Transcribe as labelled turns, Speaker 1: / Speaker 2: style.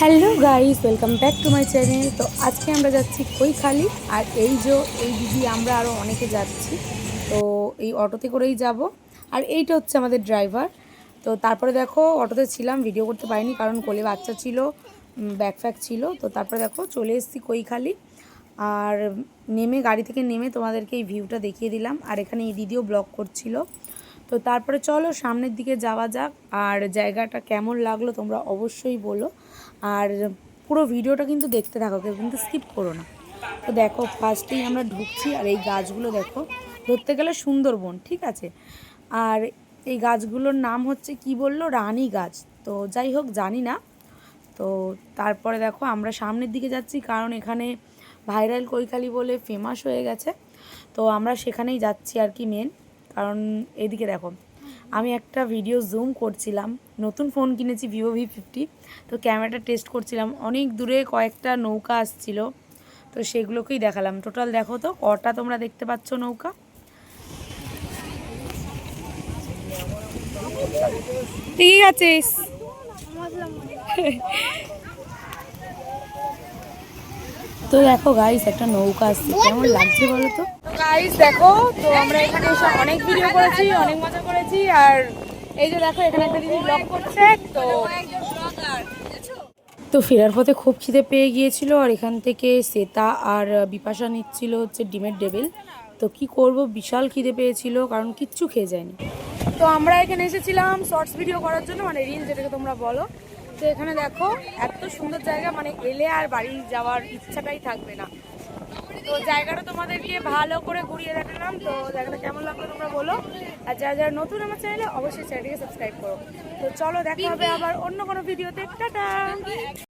Speaker 1: Hello guys, welcome back to my channel. তো আজকে আমরা যাচ্ছি কৈখালি, আর এই যে, এই দিদি, আমরা আরও অনেকে যাচ্ছি। তো এই অটোতে করেই যাব। আর এইটা হচ্ছে আমাদের ড্রাইভার তো তারপরে দেখো, অটোতে ছিলাম ভিডিও করতে পারিনি, কারণ কোলে বাচ্চা ছিল ব্যাগ ফ্যাগ ছিল। তো তারপরে দেখো, চলে এসেছি কৈখালি। আর নেমে, গাড়ি থেকে নেমে তোমাদেরকে এই ভিউটা দেখিয়ে দিলাম। আর এখানে এই দিদিও ব্লগ করছিল। তো তারপরে চলো সামনের দিকে যাওয়া যাক, আর জায়গাটা কেমন লাগল তোমরা অবশ্যই বলো। আর পুরো ভিডিওটা কিন্তু দেখতে থাকো, কেউ কিন্তু স্কিপ করো না। তো দেখো, ফার্স্টেই আমরা ঢুকছি, আর এই গাছগুলো দেখো, ধরতে গেলে সুন্দরবন, ঠিক আছে? আর এই গাছগুলোর নাম হচ্ছে কি বলল? রানী গাছ। তো যাই হোক, জানি না। তো তারপরে দেখো, আমরা সামনের দিকে যাচ্ছি, কারণ এখানে ভাইরাল কৈখালি বলে ফেমাস হয়ে গেছে। তো আমরা সেখানেই যাচ্ছি আর কি মেন কারণ এদিকে দেখো, আমি একটা ভিডিও জুম করছিলাম, নতুন ফোন কিনেছি ভিভো ভি ফিফটি তো ক্যামেরাটা টেস্ট করছিলাম, অনেক দূরে কয়েকটা নৌকা আসছিল, তো সেগুলোকেই দেখালাম। টোটাল দেখো তো, কটা তোমরা দেখতে পাচ্ছ নৌকা? ঠিক আছে তো দেখো গাইস একটা নৌকা আসছে, কেমন লাগছে বলো তো? গাইস দেখো তো আমরা এখানে এসে অনেক ভিডিও করেছি অনেক মজা করেছি আর এই যে দেখো এখানে একটা দিদি ব্লগ করছে তো তো ফেরার পথে খুব খিদে পেয়ে গিয়েছিল আর এখান থেকে শ্বেতা আর বিপাশা নিচ্ছিল হচ্ছে ডিমের ডেবিল তো কি করব বিশাল খিদে পেয়েছিল কারণ কিচ্ছু খেয়ে যায়নি। তো আমরা এখানে এসেছিলাম শর্টস ভিডিও করার জন্য মানে রিল যেটাকে তোমরা বলো। তো এখানে দেখো এত সুন্দর জায়গা মানে এলে আর বাড়ি যাওয়ার ইচ্ছাটাই থাকবে না। তো জায়গাটা তোমাদেরকে ভালো করে ঘুরিয়ে দেখালাম। তো জায়গাটা কেমন লাগল তোমরা বলো। আর যারা যারা নতুন আমার চ্যানেলে অবশ্যই চ্যানেলটিকে সাবস্ক্রাইব করো। তো চলো দেখা হবে আবার অন্য কোনো ভিডিওতে টাটা।